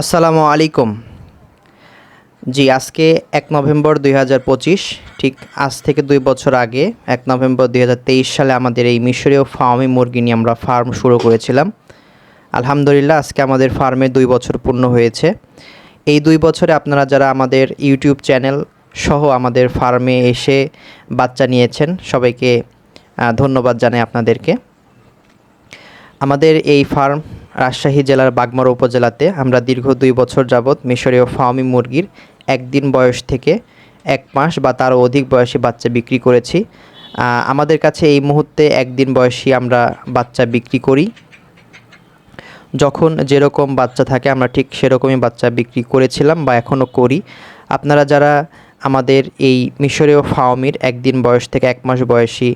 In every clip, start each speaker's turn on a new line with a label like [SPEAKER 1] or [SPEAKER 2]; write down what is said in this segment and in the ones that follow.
[SPEAKER 1] আসসালামু আলাইকুম। জি, আজকে এক নভেম্বর দুই হাজার পঁচিশ, ঠিক আজ থেকে দুই বছর আগে, এক নভেম্বর দুই হাজার তেইশ সালে আমাদের এই মিশরীয় ফার্মি মুরগি নিয়ে আমরা ফার্ম শুরু করেছিলাম। আলহামদুলিল্লাহ, আজকে আমাদের ফার্মে দুই বছর পূর্ণ হয়েছে। এই দুই বছরে আপনারা যারা আমাদের ইউটিউব চ্যানেল সহ আমাদের ফার্মে এসে বাচ্চা নিয়েছেন, সবাইকে ধন্যবাদ জানাই আপনাদেরকে। আমাদের এই ফার্ম রাজশাহী জেলার বাগমারা উপজেলাতে আমরা দীর্ঘ দুই বছর যাবৎ মিশরীয় ফার্মি মুরগির একদিন বয়স থেকে এক মাস বা তারও অধিক বয়সী বাচ্চা বিক্রি করেছি। আমাদের কাছে এই মুহূর্তে একদিন বয়সী আমরা বাচ্চা বিক্রি করি। যখন যেরকম বাচ্চা থাকে আমরা ঠিক সেরকমই বাচ্চা বিক্রি করেছিলাম বা এখনও করি। আপনারা যারা আমাদের এই মিশরীয় ফাওমির একদিন বয়স থেকে এক মাস বয়সী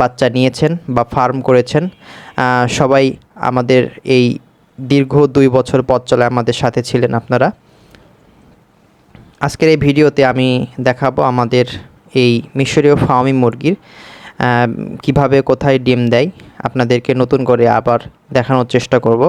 [SPEAKER 1] বাচ্চা নিয়েছেন বা ফার্ম করেছেন সবাই আমাদের এই দীর্ঘ দুই বছর পথ চলে আমাদের সাথে ছিলেন আপনারা। আজকের এই ভিডিওতে আমি দেখাবো আমাদের এই মিশরীয় ফার্মি মুরগির কীভাবে কোথায় ডিম দেয়, আপনাদেরকে নতুন করে আবার দেখানোর চেষ্টা করব।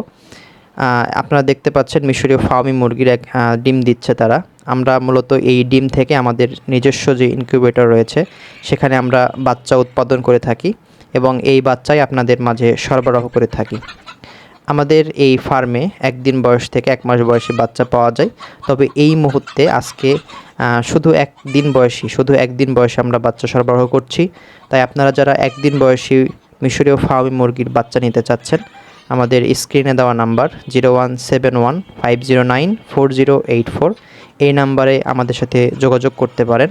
[SPEAKER 1] আপনারা দেখতে পাচ্ছেন মিশরীয় ফার্মি মুরগির এক ডিম দিচ্ছে তারা। আমরা মূলত এই ডিম থেকে আমাদের নিজস্ব যে ইনকিউবেটর রয়েছে, সেখানে আমরা বাচ্চা উৎপাদন করে থাকি এবং এই বাচ্চাই আপনাদের মাঝে সরবরাহ করে থাকি। আমাদের এই ফার্মে একদিন বয়স থেকে এক মাস বয়সী বাচ্চা পাওয়া যায়। তবে এই মুহূর্তে আজকে শুধু একদিন বয়সী, শুধু একদিন বয়সে আমরা বাচ্চা সরবরাহ করছি। তাই আপনারা যারা একদিন বয়সী মিশরীয় ফার্মি মুরগির বাচ্চা নিতে চাচ্ছেন, আমাদের স্ক্রিনে দেওয়া number zero one seven one five zero nine four zero eight four এই নাম্বারে আমাদের সাথে যোগাযোগ করতে পারেন।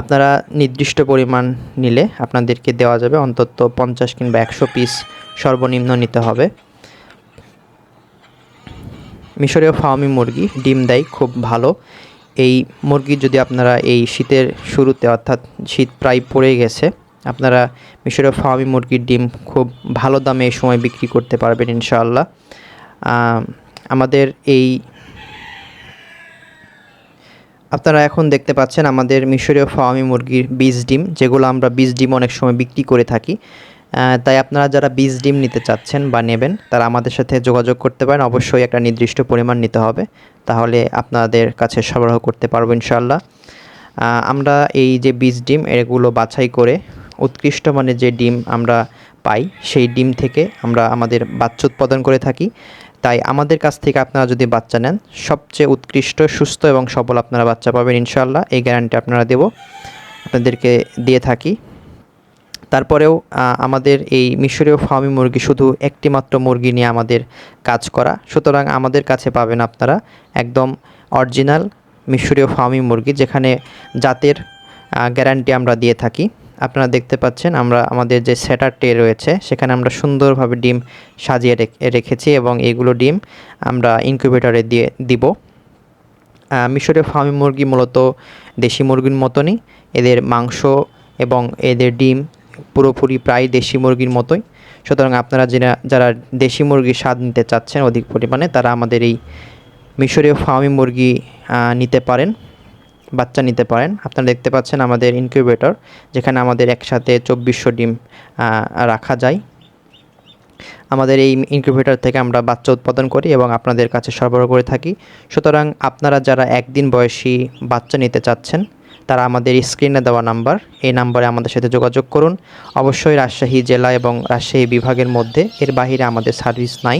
[SPEAKER 1] আপনারা নির্দিষ্ট পরিমাণ নিলে আপনাদেরকে দেওয়া যাবে অন্তত পঞ্চাশ কিংবা একশো পিস সর্বনিম্ন নিতে হবে। মিশরীয় ফার্মি মুরগি ডিম দেয় খুব ভালো। এই মুরগি যদি আপনারা এই শীতের শুরুতে অর্থাৎ শীত প্রায় পড়ে গেছে, আপনারা মিশরীয় ফার্মি মুরগির ডিম খুব ভালো দামে এই সময় বিক্রি করতে পারবেন ইনশাআল্লাহ। আমাদের এই আপনারা এখন দেখতে পাচ্ছেন আমাদের মিশরীয় ফার্মি মুরগির বীজ ডিম, যেগুলো আমরা বীজ ডিম অনেক সময় বিক্রি করে থাকি। তাই আপনারা যারা বীজ ডিম নিতে চাচ্ছেন বা নেবেন, তারা আমাদের সাথে যোগাযোগ করতে পারেন। অবশ্যই একটা নির্দিষ্ট পরিমাণ নিতে হবে, তাহলে আপনাদের কাছে সরবরাহ করতে পারব ইনশাল্লাহ আমরা এই যে বীজ ডিম, এগুলো বাছাই করে উৎকৃষ্ট মানের যে ডিম আমরা পাই, সেই ডিম থেকে আমরা আমাদের বাচ্চা উৎপাদন করে থাকি। তাই আমাদের কাছ থেকে আপনারা যদি বাচ্চা নেন, সবচেয়ে উৎকৃষ্ট, সুস্থ এবং সবল আপনারা বাচ্চা পাবেন ইনশাল্লাহ এই গ্যারান্টি আপনারা দেব। আপনাদেরকে দিয়ে থাকি। তারপরেও আমাদের এই মিশরীয় ফার্মি মুরগি শুধু একটি মাত্র মুরগি নিয়ে আমাদের কাজ করা। সুতরাং আমাদের কাছে পাবেন আপনারা একদম অরিজিনাল মিশরীয় ফার্মি মুরগি, যেখানে জাতের গ্যারান্টি আমরা দিয়ে থাকি। আপনারা দেখতে পাচ্ছেন আমরা আমাদের যে সেটার টে রয়েছে সেখানে আমরা সুন্দরভাবে ডিম সাজিয়ে রেখ- রেখেছি এবং এগুলো ডিম আমরা ইনকিউবেটরে দিয়ে দিব। আহ, মিশরীয় ফার্মি মুরগি মূলত দেশি মুরগির মতনই এদের মাংস এবং এদের ডিম পুরোপুরি প্রায় দেশি মুরগির মতোই। সুতরাং আপনারা যারা যারা দেশি মুরগির স্বাদ নিতে চাচ্ছেন অধিক পরিমাণে তারা আমাদের এই মিশরীয় ফার্মি মুরগি নিতে পারেন। বাচ্চা নিতে পারেন। আপনারা দেখতে পাচ্ছেন আমাদের ইনকিউবেটর যেখানে আমাদের একসাথে চব্বিশশো ডিম রাখা যায়। আমাদের এই ইনকিউবেটর থেকে আমরা বাচ্চা উৎপাদন করি এবং আপনাদের কাছে সরবরাহ করে থাকি। সুতরাং আপনারা যারা একদিন বয়সী বাচ্চা নিতে চাচ্ছেন, তারা আমাদের স্ক্রিনে দেওয়া নাম্বার এই নাম্বারে আমাদের সাথে যোগাযোগ করুন। অবশ্যই রাজশাহী জেলা এবং রাজশাহী বিভাগের মধ্যে, এর বাইরে আমাদের সার্ভিস নাই।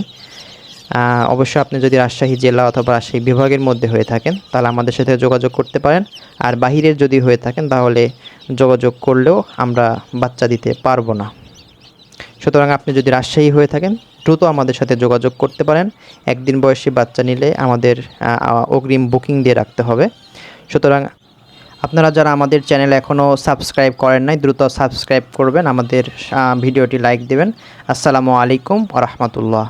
[SPEAKER 1] অবশ্যই আপনি যদি রাজশাহী জেলা অথবা রাজশাহী বিভাগের মধ্যে হয়ে থাকেন, তাহলে আমাদের সাথে যোগাযোগ করতে পারেন। আর বাহিরের যদি হয়ে থাকেন, তাহলে যোগাযোগ করলেও আমরা বাচ্চা দিতে পারব না। সুতরাং আপনি যদি রাজশাহী হয়ে থাকেন, দ্রুত আমাদের সাথে যোগাযোগ করতে পারেন। একদিন বয়সী বাচ্চা নিলে আমাদের অগ্রিম বুকিং দিয়ে রাখতে হবে। সুতরাং আপনারা যারা আমাদের চ্যানেল এখনও সাবস্ক্রাইব করেন নাই, দ্রুত সাবস্ক্রাইব করবেন। আমাদের ভিডিওটি লাইক দেবেন। আসসালামু আলাইকুম আ রহমতুল্লাহ।